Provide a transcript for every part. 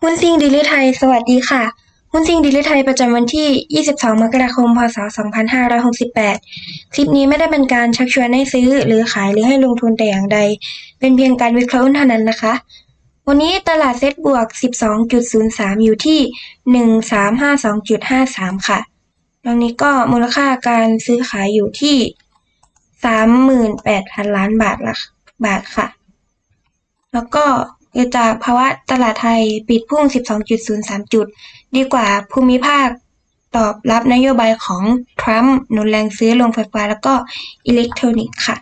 หุ้นซิ่งดิลิไทย สวัสดีค่ะ หุ้นซิ่งดิลิไทยประจำวันที่ 22 มกราคม พศ 2568 คลิปนี้ไม่ได้เป็นการชักชวนให้ซื้อ หรือขายหรือให้ลงทุนแต่อย่างใด เป็นเพียงการวิเคราะห์หุ้นเท่านั้นนะคะ วันนี้ตลาดเซ็ตบวก 12.03 อยู่ที่ 1352.53 ค่ะตรงนี้ก็มูลค่าการซื้อขายอยู่ที่ 38,000 ล้านบาทละบาทค่ะ แล้วก็ เกิดจากภาวะตลาดไทยปิดพุ่ง 12.03 จุด ดีกว่าภูมิภาคตอบรับนโยบายของทรัมป์หนุนแรงซื้อลงไฟฟ้าแล้วก็อิเล็กทรอนิกส์ค่ะ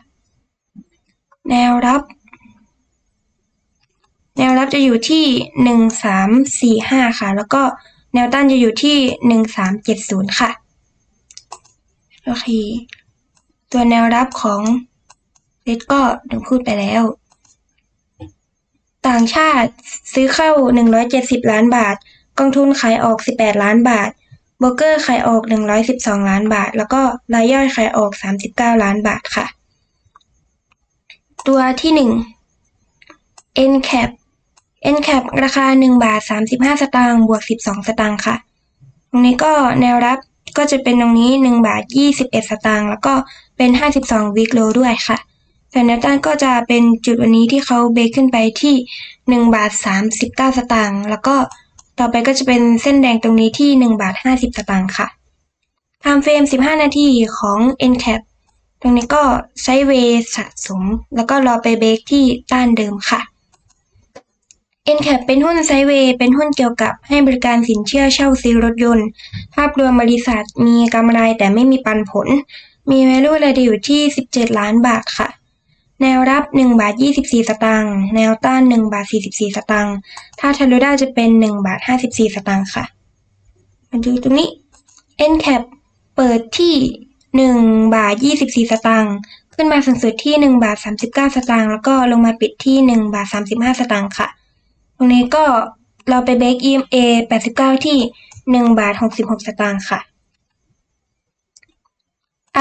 แนวรับ แนวรับจะอยู่ที่ 1345 ค่ะ แล้วก็แนวต้านจะอยู่ที่ 1370 ค่ะ โอเค ตัวแนวรับของเรดก็ถึงพูดไปแล้ว ต่างชาติซื้อเข้า 170 ล้านบาท กองทุนขายออก 18 ล้านบาทโบรกเกอร์ขายออก 112 ล้านบาท แล้วก็รายย่อยขายออก 39 ล้านบาทค่ะ ตัวที่ 1 NCAP NCAP ราคา 1 บาท 35 สตางค์บวก 12 สตางค์ค่ะ ตรงนี้ก็แนวรับก็จะเป็นตรงนี้ 1 บาท 21 สตางค์แล้วก็เป็น 52 วิกโลด้วยค่ะ ส่วนแนวต้านก็จะเป็นจุดวันนี้ที่เขาเบรกขึ้นไปที่1บาท39 สตางค์แล้วก็ต่อไปก็จะเป็นเส้นแดงตรงนี้ที่1บาท50 สตางค์ค่ะ time frame 15 นาทีของ NCAP ตรงนี้ก็ไซเวย์สะสม แล้วก็รอไปเบรกที่ต้านเดิมค่ะ NCAP เป็นหุ้นไซเวย์เป็นหุ้นเกี่ยวกับให้บริการสินเชื่อเช่าซื้อรถยนต์ ภาพรวมบริษัทมีกำไรแต่ไม่มีปันผล มี value รายเดอยู่ที่ 17 ล้านบาทค่ะ แนวรับ 1 บาท 24 สตางค์ แนวต้าน 1 บาท 44 สตางค์ ถ้าทะลุได้จะเป็น 1 บาท 54 สตางค์ค่ะ มาดูตรงนี้ NCAP เปิดที่ 1 บาท 24 สตางค์ ขึ้นมาสูงสุดที่ 1 บาท 39 สตางค์ แล้วก็ลงมาปิดที่ 1 บาท 35 สตางค์ค่ะ ตรงนี้ก็เราไปเบรก EMA 89 ที่ 1 บาท 66 สตางค์ค่ะ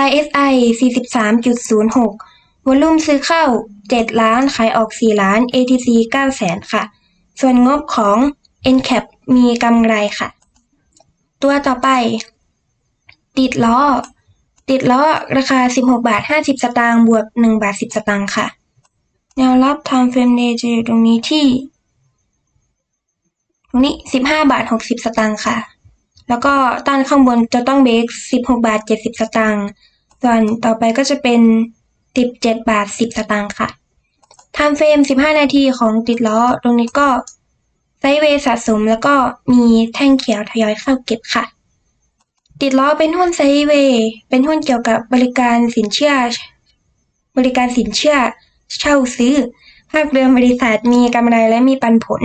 RSI 43.06 วอลลุ่มซื้อเข้า 7 ล้าน ขายออก 4 ล้าน ATC 9แสนค่ะ ส่วนงบของ NCAP มีกำไรค่ะ ตัวต่อไป ติดล้อ ติดล้อราคา 16 บาท 50 สตางค์บวก 1 บาท 10 สตางค์ค่ะ แนวรับ time frame day จะอยู่ตรงนี้ที่ ตรงนี้ 15 บาท 60 สตางค์ค่ะ แล้วก็ต้านข้างบนจะต้องเบรก16 บาท 70 สตางค์ส่วนต่อไปก็จะเป็น 17 บาท 10 สตางค์ค่ะ time frame 15 นาทีของติดล้อ ตรงนี้ก็ไซเวสะสมแล้วก็มีแท่งเขียวทยอยเข้าเก็บค่ะ ติดล้อเป็นหุ้นไซเวเป็นหุ้นเกี่ยวกับบริการสินเชื่อ บริการสินเชื่อ เช่าซื้อ ภาคเรือมบริษัทมีกำไรและมีปันผล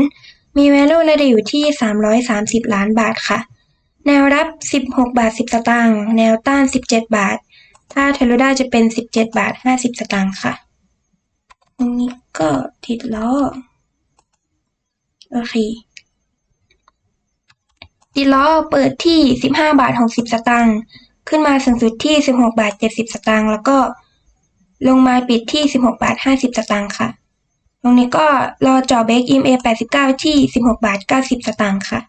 มี value รายได้อยู่ที่ 330 ล้านบาทค่ะ แนวรับ 16 บาท 10 สตางค์ แนวต้าน 17 บาท ถ้าเทะลุได้าจะเป็น17บาท50สตางค์ค่ะอันนี้ก็ติดล้อ โอเค ติดล้อเปิดที่15บาท60สตางค์ ขึ้นมาสูงสุดที่16บาท70สตางค์ แล้วก็ลงมาปิดที่16บาท50สตางค์ค่ะ ตรงนี้ก็รอจาะเบรก EMA 89 ที่ 16 บาท 90 สตางค์ค่ะ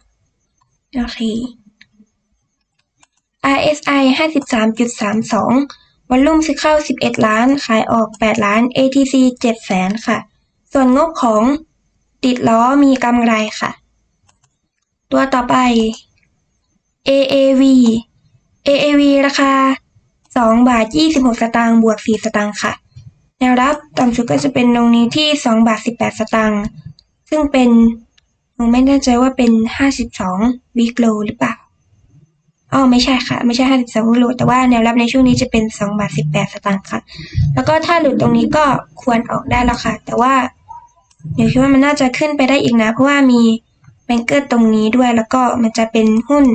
โอเค RSI 53.32 วอลลุ่มซื้อเข้า 11 ล้าน ขายออก 8 ล้าน ATC 7แสนค่ะ ส่วนงบของติดล้อมีกำไรค่ะ ตัวต่อไป AAV AAV ราคา 2 บาท 26 สตางค์บวก 4 สตางค์ค่ะ แนวรับต่ำสุดก็จะเป็นตรงนี้ที่ 2 บาท 18 สตางค์ซึ่งเป็นผมไม่แน่ใจว่าเป็น 52 วิกโลหรือเปล่า อ๋อไม่ใช่ค่ะ ไม่ใช่52วิกโลแต่ว่าแนวรับในช่วงนี้จะเป็น2บาท18สตางค์ค่ะ แล้วก็ถ้าหลุดตรงนี้ก็ควรออกได้แล้วค่ะ แต่ว่าเดี๋ยวคิดว่ามันน่าจะขึ้นไปได้อีกนะ เพราะว่ามีแบงเกอร์ตรงนี้ด้วยแล้วก็มันจะเป็นหุ้น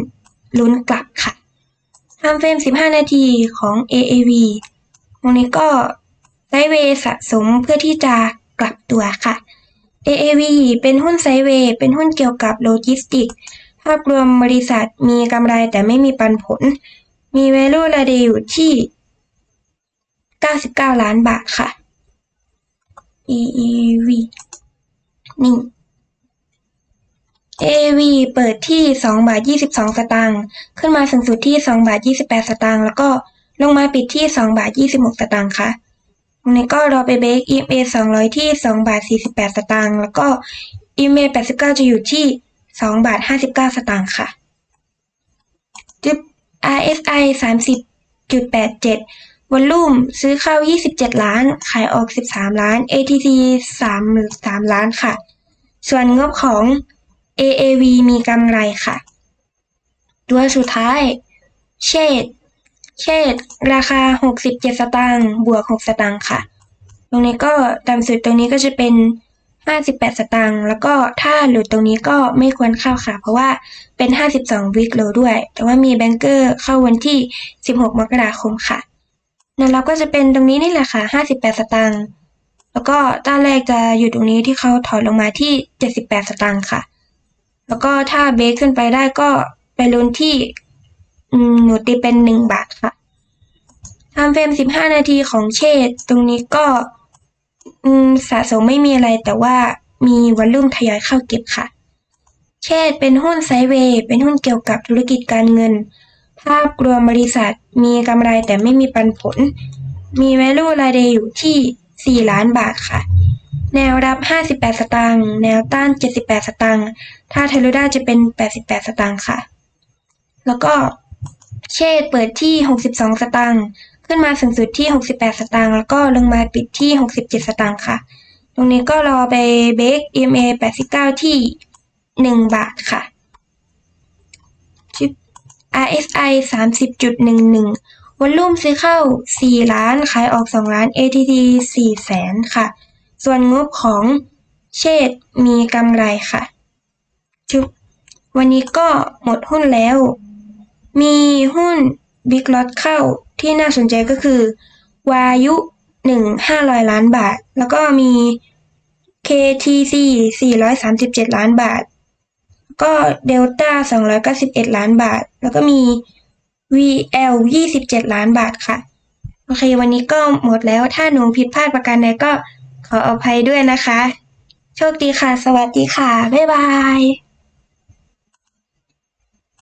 ลุ้นกลับค่ะ time frame 15 นาทีของ AAV ตรงนี้ก็ไซเวสะสมเพื่อที่จะกลับตัวค่ะ AAV เป็นหุ้นไซเวเป็นหุ้นเกี่ยวกับโลจิสติก ภาพรวมบริษัทมีกำไรแต่ไม่มีปันผล มี value รายได้อยู่ที่ 99 ล้านบาทค่ะ AAV นี่ AAV เปิดที่2บาท22 สตางค์ ขึ้นมาสูงสุดที่2บาท28 สตางค์ แล้วก็ลงมาปิดที่2บาท26 สตางค์ค่ะตรงนี้ก็รอไปเบรก EMA 200 ที่2บาท48 สตางค์ แล้วก็ EMA 89 จะอยู่ที่ 2บาท59สตางค์ค่ะจึ๊บ RSI 30.87วอลลุ่มซื้อเข้า 27 ล้าน ขายออก 13 ล้าน ATC 3 3ล้านค่ะ ส่วนงบของ AAV มีกำไรค่ะ ตัวสุดท้าย เชดเชดราคา 67 สตางค์บวก 6 สตางค์ค่ะ ตรงนี้ก็ต่ำสุดตรงนี้ก็จะเป็น 58 สตางค์แล้วก็ถ้าหลุดตรงนี้ก็ไม่ควรเข้าค่ะ เพราะว่าเป็น 52 วิกโลด้วย แต่ว่ามีแบงเกอร์เข้าวันที่ 16 มกราคมค่ะแนวรับก็จะเป็นตรงนี้นี่แหละค่ะ 58 สตางค์แล้วก็ต้านแรกจะอยู่ตรงนี้ที่เขาถอยลงมาที่ 78 สตางค์ค่ะ แล้วก็ถ้าเบรกขึ้นไปได้ก็ไปลุ้นที่หนูตีเป็น 1 บาทค่ะทำเฟรม 15 นาทีของเชดตรงนี้ก็ อืมสะสมไม่มีอะไรแต่ว่ามีวอลลุ่มทยอยเข้าเก็บค่ะ เชดเป็นหุ้นไซเวย์เป็นหุ้นเกี่ยวกับธุรกิจการเงิน ภาพรวมบริษัทมีกำไรแต่ไม่มีปันผล มี value รายเดย์อยู่ที่ 4 ล้านบาทค่ะ แนวรับ 58 สตางค์แนวต้าน 78 สตางค์ถ้าเทลูด้าจะเป็น 88 สตางค์ค่ะ แล้วก็เชดเปิดที่ 62 สตางค์ ขึ้นมาสูงสุดที่ 68 สตางค์แล้วก็ลงมาปิดที่ 67 สตางค์ค่ะ ตรงนี้ก็รอไปเบรก EMA 89 ที่ 1 บาทค่ะชิป RSI 30.11วอลลุ่มซื้อเข้า 4 ล้าน ขายออก 2 ล้าน ATT 4แสนค่ะ ส่วนงบของเชดมีกำไรค่ะชุบวันนี้ก็หมดหุ้นแล้ว มีหุ้น Big Lot เข้าที่น่าสนใจก็คือ วายุ1 500ล้านบาท แล้วก็มี KTC 437 ล้านบาท ก็เดลต้า291 ล้านบาท แล้วก็มี VL 27 ล้านบาทค่ะ โอเค วันนี้ก็หมดแล้ว ถ้าหนูผิดพลาดประการใดก็ขออภัยด้วยนะคะ โชคดีค่ะ สวัสดีค่ะ บ๊ายบาย